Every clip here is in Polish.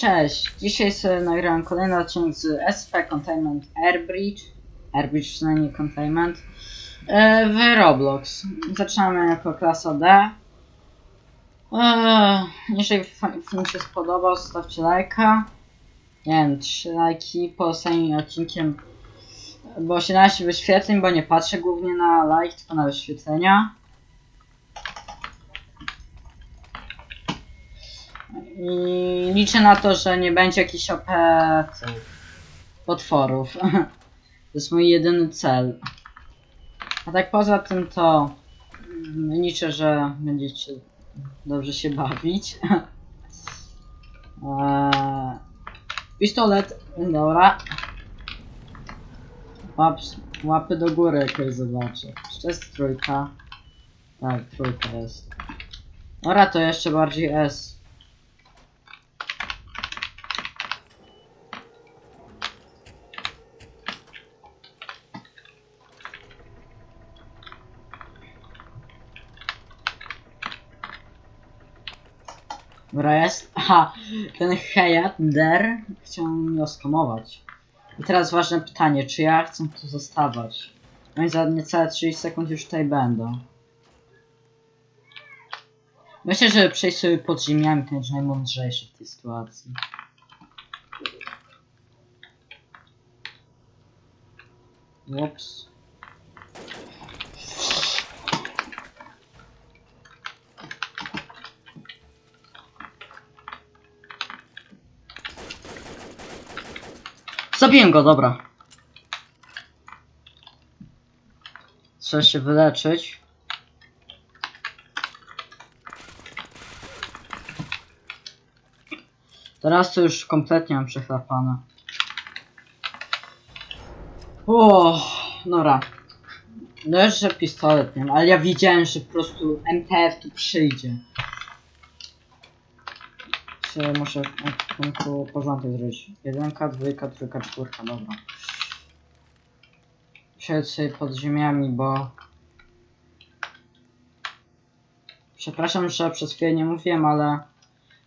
Cześć, dzisiaj sobie nagrałem kolejny odcinek z SP Containment Airbridge, Airbridge przynajmniej Containment, e, w Roblox. Zaczynamy jako klasa D. E, jeżeli film się spodobał, zostawcie lajka. Nie wiem, 3 lajki po ostatnim odcinkiem, bo 18 wyświetleń, bo nie patrzę głównie na like, tylko na wyświetlenia. I liczę na to, że nie będzie jakichś OP potworów. To jest mój jedyny cel. A tak poza tym to mm, liczę, że będziecie dobrze się bawić. Eee, pistolet, dobra. Łap, łapy do góry jakoś zobaczę. Jeszcze jest trójka. Tak, trójka jest. Dobra, to jeszcze bardziej S. Dobra, jest. Aha, ten Hayat Der chciał mnie oskamować. I teraz ważne pytanie, czy ja chcę tu zostawać? No i za niecałe 30 sekund już tutaj będę. Myślę, że przejść sobie pod ziemiami to będzie najmądrzejsze w tej sytuacji. Ups. Zabiłem go, dobra. Trzeba się wyleczyć. Teraz to już kompletnie mam przechlapane. O, dobra. No jeszcze pistolet nie wiem, ale ja widziałem, że po prostu MTF tu przyjdzie. Czy muszę w końcu porządek zrobić? Jedynka, dwójka, trójka, czwórka, dobra. Przejdź sobie pod ziemiami, bo... Przepraszam, że przez chwilę nie mówiłem, ale...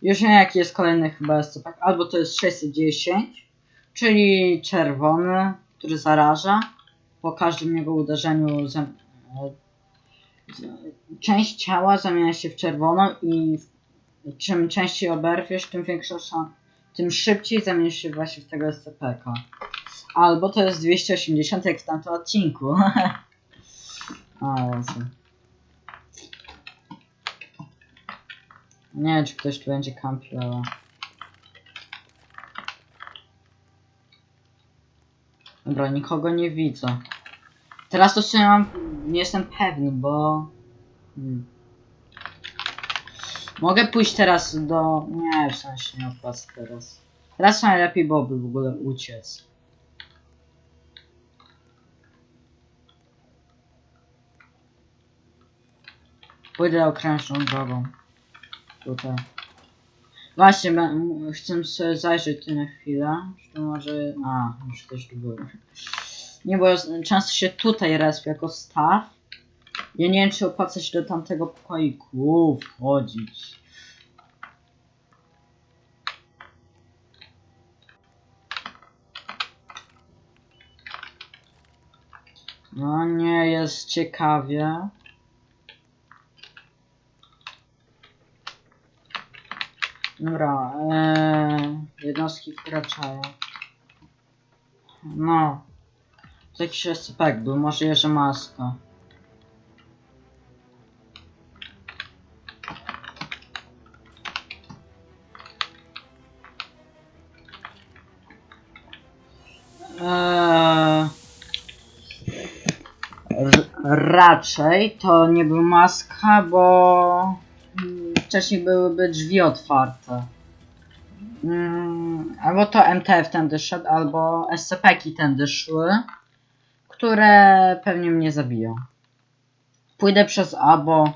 Już wiem jaki jest kolejny chyba SCP. Albo to jest 610, czyli czerwony, który zaraża. Po każdym jego uderzeniu zam... e, część ciała zamienia się w czerwoną i czym częściej oberwiesz, tym większa szansa, tym szybciej zamienisz się właśnie w tego SCP-ka. Albo to jest 280 jak w tamtym odcinku. A, Jezu. Nie wiem, czy ktoś tu będzie kampił, ale... Dobra, nikogo nie widzę. Teraz to sobie mam... Nie jestem pewny, bo... Hmm. Mogę pójść teraz do... Nie, w sensie nie opłaca teraz. Teraz najlepiej byłoby w ogóle uciec. Pójdę okrężną drogą. Tutaj. Właśnie, chcę sobie zajrzeć na chwilę. Czy może... A, już ktoś tu był. Nie, bo często się tutaj respię jako staw. Ja nie wiem, czy opłaca się do tamtego pokoiku wchodzić. No nie jest ciekawie. Dobra, ee, jednostki wkraczają. No. To jakiś był, może Jerzy Maska. Raczej to nie był maska, bo mm, wcześniej byłyby drzwi otwarte. Mm, albo to MTF tędy szedł, albo SCP-ki tędy szły, które pewnie mnie zabiją. Pójdę przez A, bo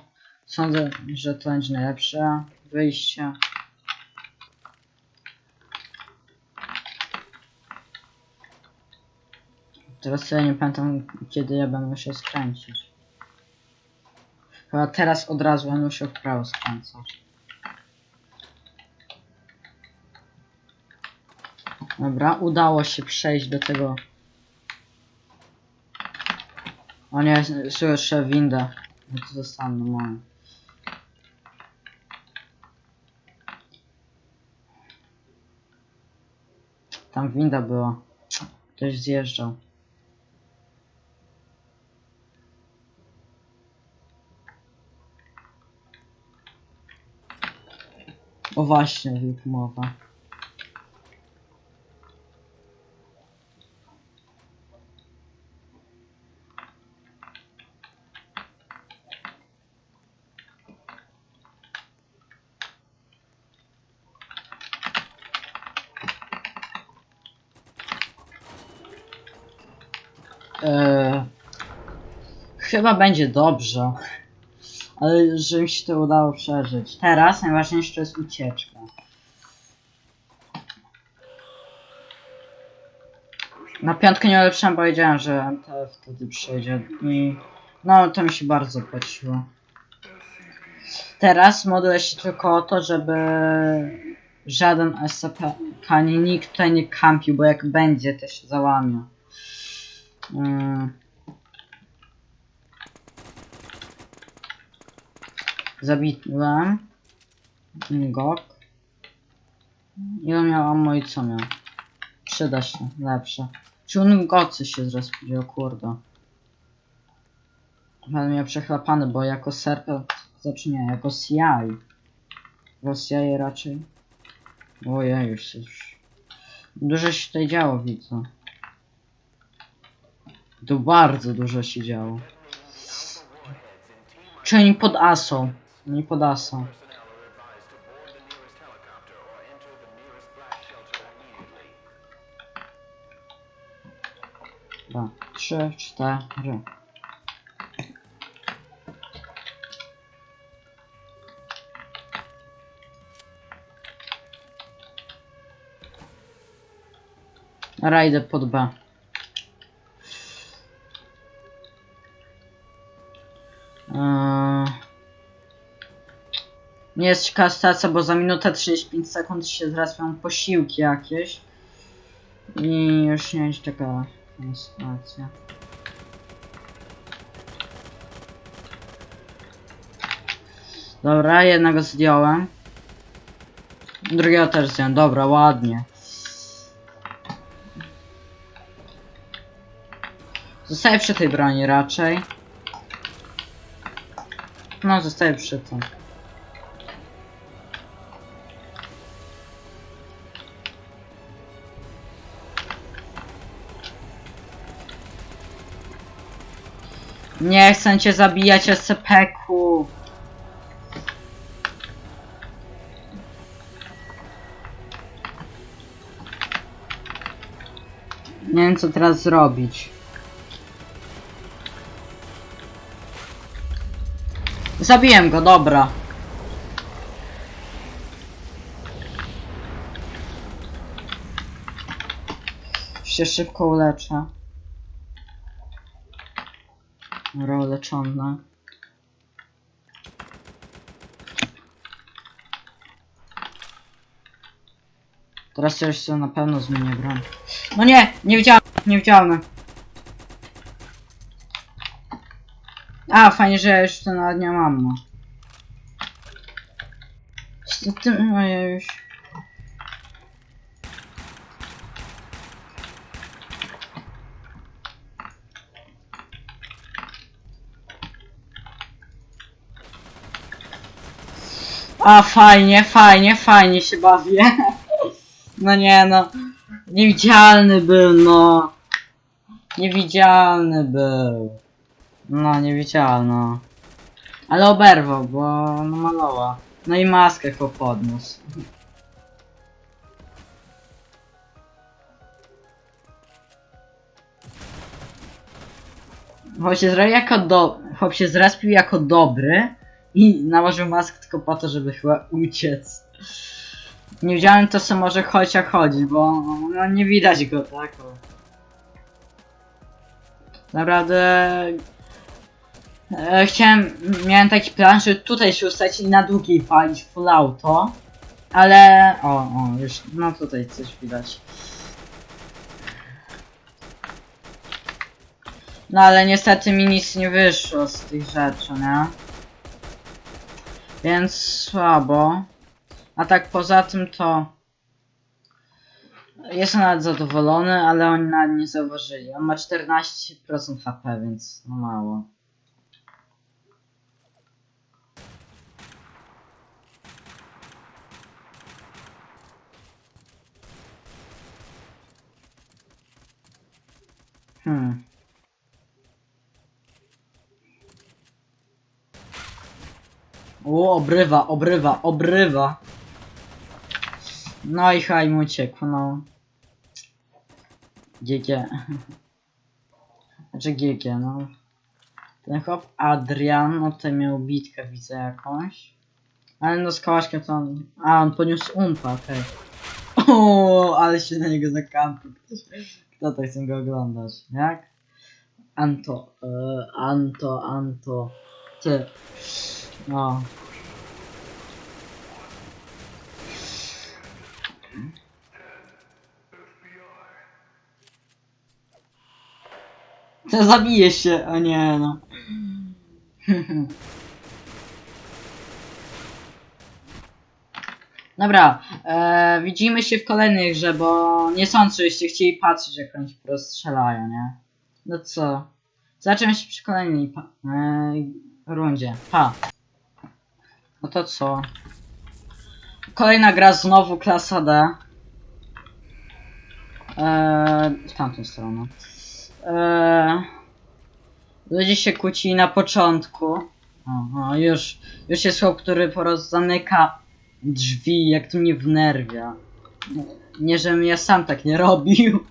sądzę, że to będzie najlepsze wyjście. Teraz sobie nie pamiętam, kiedy ja będę musiał skręcić. Chyba teraz od razu będę musiał w skręcać. Dobra, udało się przejść do tego. O nie, słyszę windę. No to zostanę moje. Tam winda była. Ktoś zjeżdżał. O właśnie, wilk mowa. Eee, chyba będzie dobrze. Ale że mi się to udało przeżyć. Teraz najważniejsze jest ucieczka. Na piątkę nie ulepszyłem, bo wiedziałem, że MTF wtedy przyjdzie i no to mi się bardzo płaciło. Teraz modlę się tylko o to, żeby żaden SCP ani nikt tutaj nie kampił, bo jak będzie to się załamie. Mm. Zabiłem. Gok. Ile miał ammo i co miał? Przyda się, lepsze. Czy on gocy się zrespił, kurde. Będę miał przechlapany, bo jako serpent, znaczy nie, jako CI. Jako CI raczej. Ojej, już już. Dużo się tutaj działo, widzę. Tu bardzo dużo się działo. Czy oni pod asą? Nie pod asą. Dwa, trzy, cztery. Rajdę pod B. Nie jest ciekawa bo za minutę 35 sekund się zrespią posiłki jakieś. I już nie jest ciekawa sytuacja. Dobra, jednego zdjąłem. Drugiego też zdjąłem. Dobra, ładnie. Zostaję przy tej broni raczej. No, zostaję przy tym. Nie chcę cię zabijać, SCP-ku. Nie wiem co teraz zrobić. Zabiłem go, dobra. Się szybko uleczę. Dobra, uleczone. Teraz już sobie na pewno zmienię broń. No nie, nie widziałem, nie widziałem. A, fajnie, że ja już to nawet nie mam. No. Z tym, no ja już... A, fajnie, fajnie, fajnie się bawię. No nie, no. Niewidzialny był, no. Niewidzialny był. No, niewidzialno. Ale oberwał, bo no malowa. No i maskę chłop podniósł. Chłop się jako do... Chłop się zrespił jako dobry i nałożył mask tylko po to, żeby chyba uciec. Nie wiedziałem to, co może choć jak chodzi, bo no, nie widać go tak. o. Naprawdę... E, chciałem, miałem taki plan, żeby tutaj się ustać i na długiej palić full auto. Ale... O, o, już, no tutaj coś widać. No ale niestety mi nic nie wyszło z tych rzeczy, nie? Więc słabo. A tak poza tym to... Jestem nawet zadowolony, ale oni nawet nie zauważyli. On ma 14% HP, więc no mało. Hmm. O, obrywa, obrywa, obrywa. No i haj mu uciekł, no. GG. Znaczy GG, no. Ten chłop Adrian, no to miał bitkę, widzę jakąś. Ale no z kołaszkiem to on... A, on poniósł umpa, okej. O, ale się na niego zakampił. Kto to chce go oglądać, jak? Anto, e, Anto, Anto, ty. No. To zabije się, o nie no. Dobra, e, widzimy się w kolejnej grze, bo nie sądzę, żebyście chcieli patrzeć jak oni po prostu strzelają, nie? No co? Zaczniemy się przy kolejnej pa- e, rundzie. Pa. No to co? Kolejna gra znowu klasa D. Eee, w tamtą stronę. Eee, ludzie się kłócili na początku. Aha, już, już jest chłop, który po prostu zamyka drzwi, jak to mnie wnerwia. Nie, żebym ja sam tak nie robił.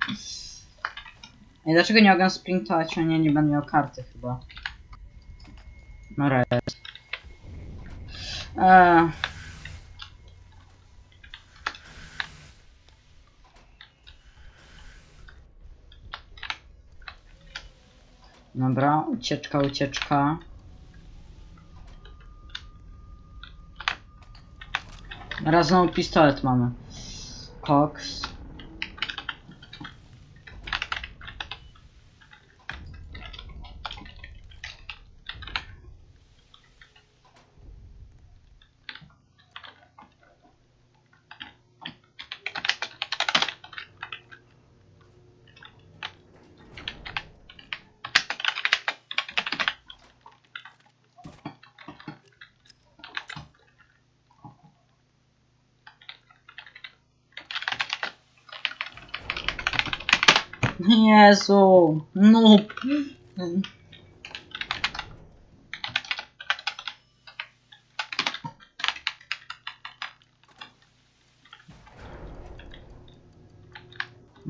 Ej, dlaczego nie mogę sprintować? O nie, nie będę miał karty chyba. No red. Eee. Dobra, ucieczka, ucieczka. Raz znowu pistolet mamy. внизу. Ну. ну.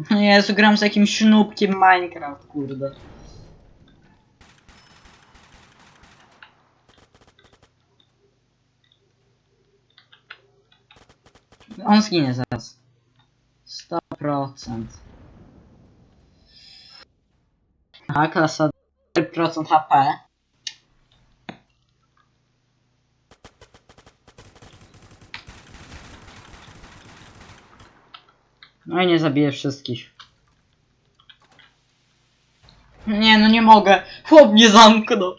Я сыграм с таким щенупким Майнкрафт, курда. Он скинет зараз. Сто процентов. A klasa 4% HP. No i nie zabiję wszystkich. Nie, no nie mogę. Chłop mnie zamknął.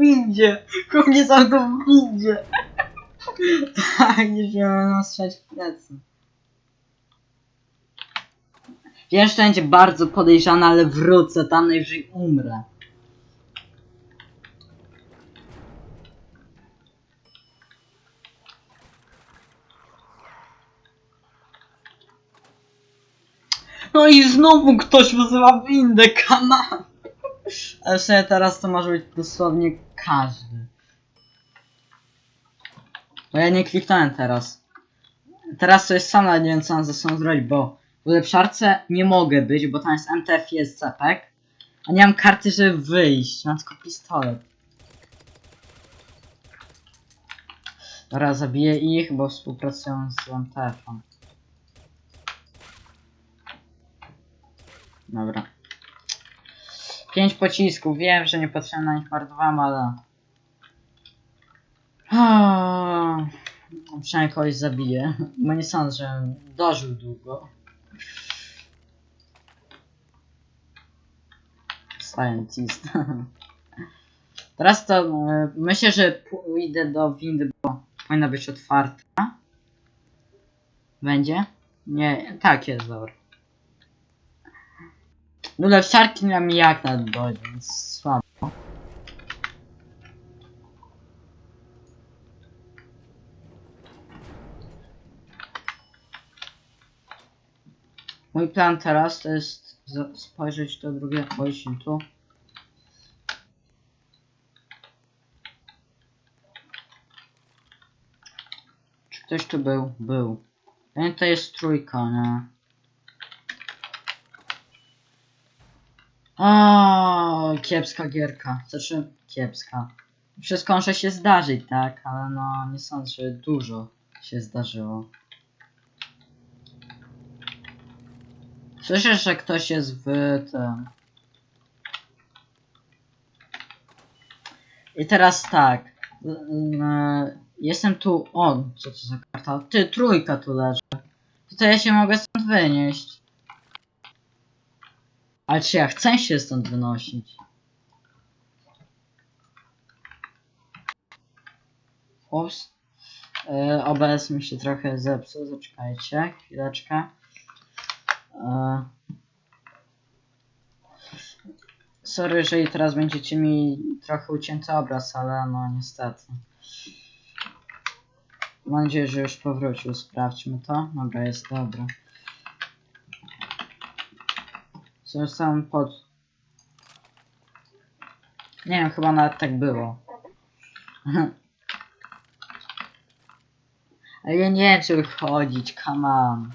Windzie. Chłop mnie zamknął w windzie. Tak, nie wziąłem nas strzać w plecy. To będzie bardzo podejrzane, ale wrócę tam najwyżej umrę. No i znowu ktoś wyzywa windę, kaman. Ale sobie teraz to może być dosłownie każdy. Bo ja nie kliknąłem teraz. Teraz to jest sam nawet nie wiem co mam ze sobą zrobić, bo w ulepszarce nie mogę być, bo tam jest MTF i jest cepek. A nie mam karty, żeby wyjść. Mam tylko pistolet. Dobra, zabiję ich, bo współpracują z MTF-em. Dobra. Pięć pocisków. Wiem, że nie potrzebne na nich marnowałem, ale... Przynajmniej kogoś zabiję. Bo nie sądzę, że dożył długo. Scientist. Teraz to e, myślę, że pójdę do windy, bo powinna być otwarta. Będzie? Nie, tak jest, dobra. No lepszarki nam jak na dojdzie, słabo. Mój plan teraz to jest spojrzeć do drugiego ojca tu. Czy ktoś tu był? Był. Nie, to jest trójka, nie? O, kiepska gierka. Znaczy, kiepska. Wszystko może się zdarzyć, tak? Ale no, nie sądzę, że dużo się zdarzyło. Słyszę, że ktoś jest w tym. I teraz tak. Jestem tu. O, co to za karta? Ty, trójka tu leży. To ja się mogę stąd wynieść. Ale czy ja chcę się stąd wynosić? Ups. Yy, OBS mi się trochę zepsuł. Zaczekajcie, chwileczkę. E, Sorry, jeżeli teraz będziecie mi trochę ucięty obraz, ale no niestety. Mam nadzieję, że już powrócił. Sprawdźmy to. Dobra, jest dobra. Zostałem pod... Nie wiem, chyba nawet tak było. Ale ja nie wiem, czy wychodzić, come on.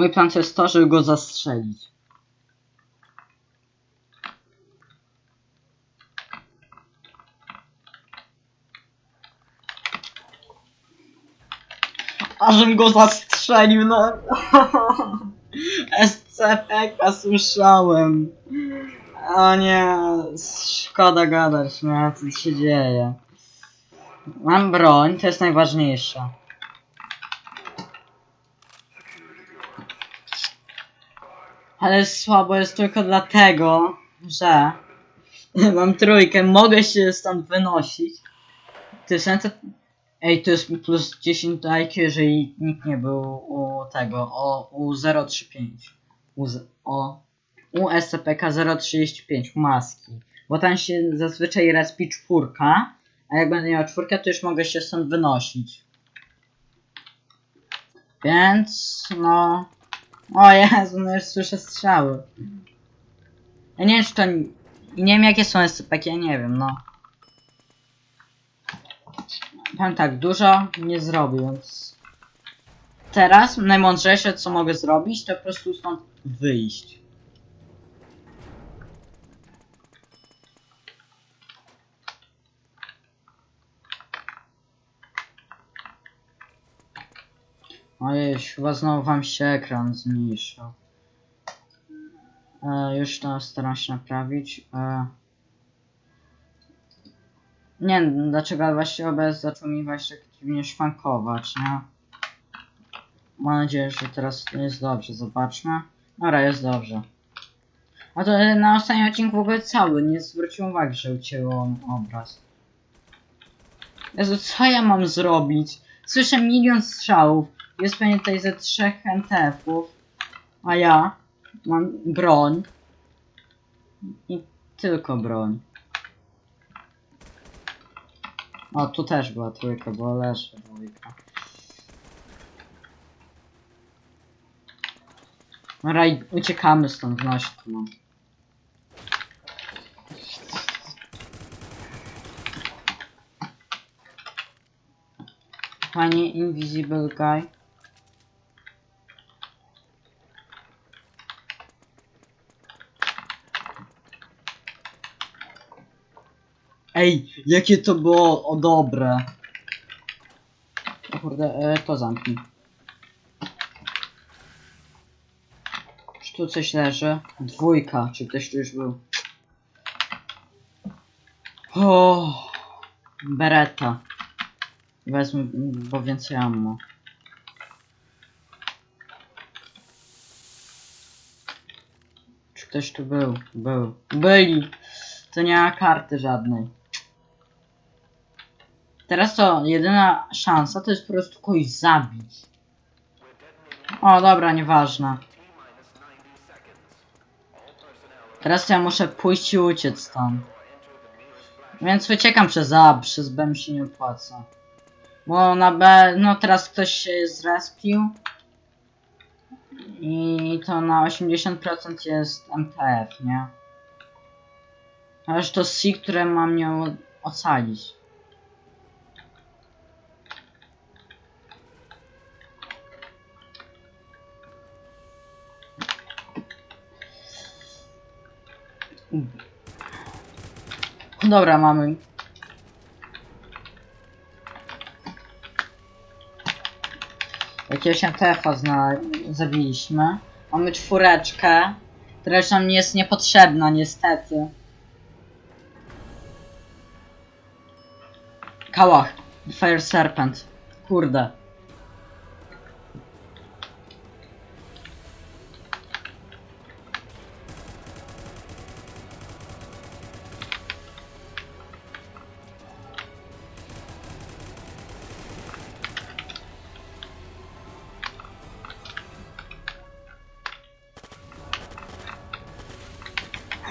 Mój plan to jest to, żeby go zastrzelić. Ażem go zastrzelił, no. SCP słyszałem. O nie, szkoda gadać, nie, co się dzieje. Mam broń, to jest najważniejsze. Ale słabo jest tylko dlatego, że mam trójkę, mogę się stąd wynosić. Tysiące... Ej, to jest plus 10 do IQ, jeżeli nikt nie był u tego, o, u 035. U, o, u SCPK 035, u maski. Bo tam się zazwyczaj respi czwórka, a jak będę miał czwórkę, to już mogę się stąd wynosić. Więc, no... O Jezu, no już słyszę strzały. Ja nie wiem, czy to... Nie wiem, jakie są SCP, ja nie wiem, no. Pan tak, dużo nie zrobił, więc... Teraz najmądrzejsze, co mogę zrobić, to po prostu stąd wyjść. Ojej, chyba znowu wam się ekran zmniejszył. E, już to staram się naprawić. E, nie wiem dlaczego, właśnie OBS zaczął mi właśnie dziwnie szwankować, nie? Mam nadzieję, że teraz jest dobrze, zobaczmy. Dobra, jest dobrze. A to na ostatnim odcinku w ogóle cały, nie zwróciłem uwagi, że ucięło obraz. Jezu, co ja mam zrobić? Słyszę milion strzałów. Jest pewnie tutaj ze trzech NTF-ów. A ja mam broń. I tylko broń. O, tu też była trójka, bo leży dwójka. I uciekamy stąd, no się tu mam. Invisible Guy. Ej, jakie to było o dobre. Kurde, e, to zamknij. Czy tu coś leży? Dwójka, czy ktoś tu już był? O, Beretta. Wezmę, bo więcej ammo. Czy ktoś tu był? Był. Byli! To nie ma karty żadnej. Teraz to jedyna szansa to jest po prostu kogoś zabić. O, dobra, nieważne. Teraz ja muszę pójść i uciec stąd. Więc uciekam przez A, przez B mi się nie opłaca. Bo na B, no teraz ktoś się zrespił. I to na 80% jest MTF, nie? Ależ to C, które ma mnie ocalić. Dobra, mamy. Jakiegoś MTF-a zna... zabiliśmy. Mamy czwóreczkę, która już nam jest niepotrzebna, niestety. Kałach. Fire Serpent. Kurde.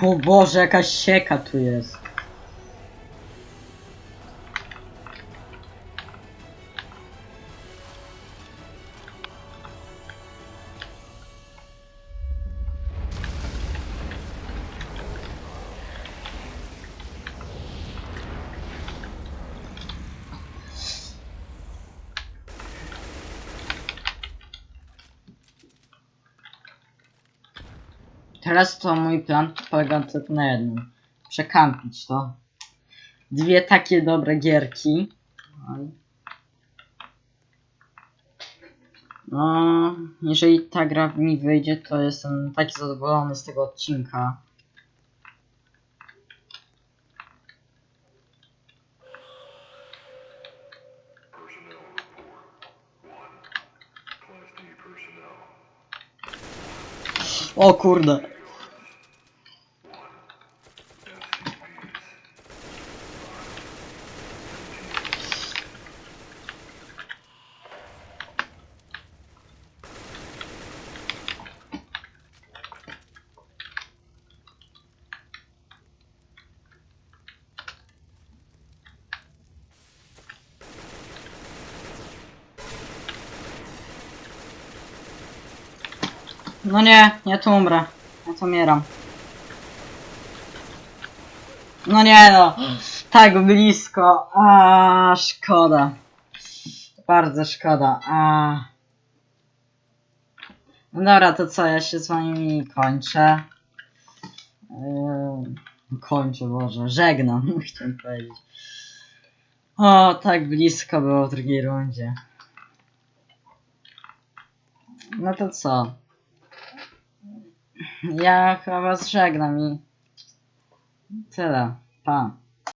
O Boże, jakaś sieka tu jest. Teraz to mój plan polega tylko na jednym. Przekampić to. Dwie takie dobre gierki. No, jeżeli ta gra mi wyjdzie, to jestem taki zadowolony z tego odcinka. O kurde. No nie, ja tu umrę. Ja tu umieram. No nie no, tak blisko. A szkoda. Bardzo szkoda. A. No dobra, to co, ja się z wami kończę. Yy, kończę, Boże, żegnam, chciałem powiedzieć. O, tak blisko było w drugiej rundzie. No to co? Ja chyba was żegnam i tyle. Pa.